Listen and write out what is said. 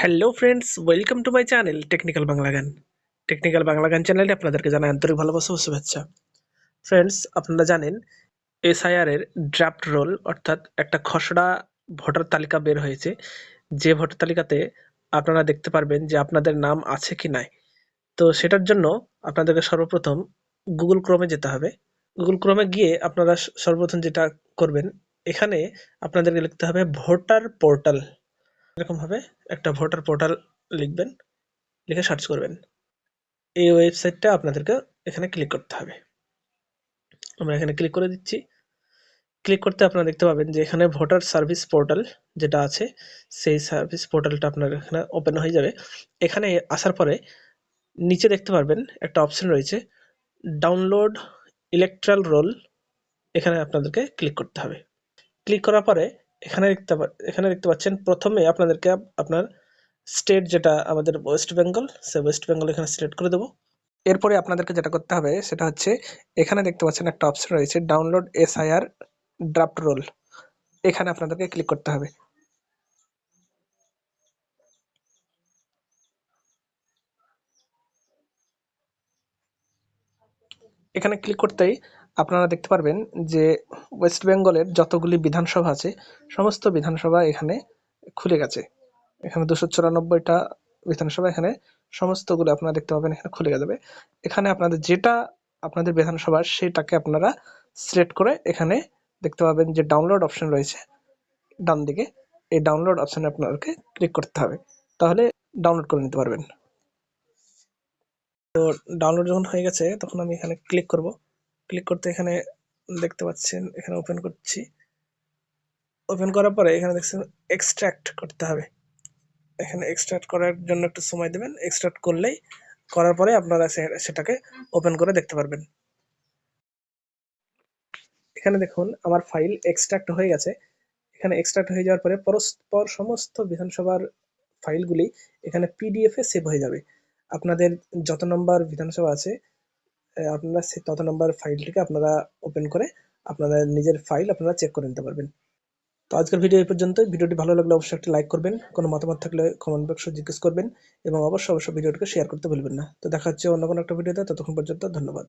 Hello friends welcome to my channel technical Bangla গান technical Bangla গান চ্যানেলে আপনাদেরকে জানাই আন্তরিক ভালোবাসা ও শুভেচ্ছা। ফ্রেন্ডস আপনারা জানেন এসআইআর এর ড্রাফট রোল অর্থাৎ একটা খসড়া ভোটার তালিকা বের হয়েছে। যে ভোটার তালিকাতে আপনারা দেখতে পারবেন যে আপনাদের নাম আছে কি নাই। তো সেটার জন্য আপনাদেরকে সর্বপ্রথম গুগল ক্রোমে যেতে হবে। গুগল ক্রোমে গিয়ে আপনারা সর্বপ্রথম যেটা করবেন, এখানে আপনাদেরকে লিখতে হবে ভোটার পোর্টাল। এরকমভাবে একটা ভোটার পোর্টাল লিখবেন, লিখে সার্চ করবেন। এই ওয়েবসাইটটা আপনাদেরকে এখানে ক্লিক করতে হবে। আমরা এখানে ক্লিক করে দিচ্ছি। ক্লিক করতে আপনারা দেখতে পাবেন যে এখানে ভোটার সার্ভিস পোর্টাল যেটা আছে, সেই সার্ভিস পোর্টালটা আপনার এখানে ওপেন হয়ে যাবে। এখানে আসার পরে নিচে দেখতে পারবেন একটা অপশন রয়েছে, ডাউনলোড ইলেকট্রাল রোল। এখানে আপনাদেরকে ক্লিক করতে হবে। ক্লিক করার পরে এখানে দেখতে এখানে দেখতে পাচ্ছেন প্রথমে আপনাদেরকে আপনার স্টেট যেটা আমাদের ওয়েস্ট বেঙ্গল, সে ওয়েস্ট বেঙ্গল এখানে সিলেক্ট করে দেবো। এরপরে আপনাদেরকে যেটা করতে হবে সেটা হচ্ছে এখানে দেখতে পাচ্ছেন একটা অপশন রয়েছে ডাউনলোড এসআইআর ড্রাফট রোল। এখানে আপনাদেরকে ক্লিক করতে হবে। এখানে ক্লিক করতেই আপনারা দেখতে পারবেন যে ওয়েস্ট বেঙ্গলের যতগুলি বিধানসভা আছে, সমস্ত বিধানসভা এখানে খুলে গেছে। এখানে দুশো চুরানব্বইটা বিধানসভা এখানে, সমস্তগুলো আপনারা দেখতে পাবেন এখানে খুলে যাবে। এখানে আপনাদের যেটা আপনাদের বিধানসভা, সেটাকে আপনারা সিলেক্ট করে এখানে দেখতে পাবেন যে ডাউনলোড অপশন রয়েছে, ডান দিকে। এই ডাউনলোড অপশানে আপনাদেরকে ক্লিক করতে হবে। তাহলে ডাউনলোড করে নিতে পারবেন। তো ডাউনলোড যখন হয়ে গেছে, তখন আমি এখানে ক্লিক করব। ক্লিক করতে এখানে দেখতে পাচ্ছেন, এখানে ওপেন করছি। ওপেন করার পরে এখানে দেখছেন এক্সট্রাক্ট করতে হবে। এখানে এক্সট্রাক্ট করার জন্য একটু সময় দেবেন। এক্সট্রাক্ট করলেই করার পরে আপনারা সেটাকে ওপেন করে দেখতে পারবেন। এখানে দেখুন, আমার ফাইল এক্সট্রাক্ট হয়ে গেছে। এখানে এক্সট্রাক্ট হয়ে যাওয়ার পরে পরস্পর সমস্ত বিধানসভার ফাইলগুলি এখানে পিডিএফে সেভ হয়ে যাবে। আপনাদের যত নম্বর বিধানসভা আছে আপনারা সেই তত নম্বর ফাইলটিকে আপনারা ওপেন করে আপনারা নিজের ফাইল আপনারা চেক করে নিতে পারবেন। তো আজকের ভিডিও এই পর্যন্ত ভিডিওটি ভালো লাগলে অবশ্যই একটা লাইক করবেন। কোনো মতামত থাকলে কমেন্ট বক্সে জিজ্ঞেস করবেন এবং অবশ্যই অবশ্যই ভিডিওটিকে শেয়ার করতে ভুলবেন না। তো দেখা হচ্ছে অন্য কোনো একটা ভিডিওতে ততক্ষণ পর্যন্ত ধন্যবাদ।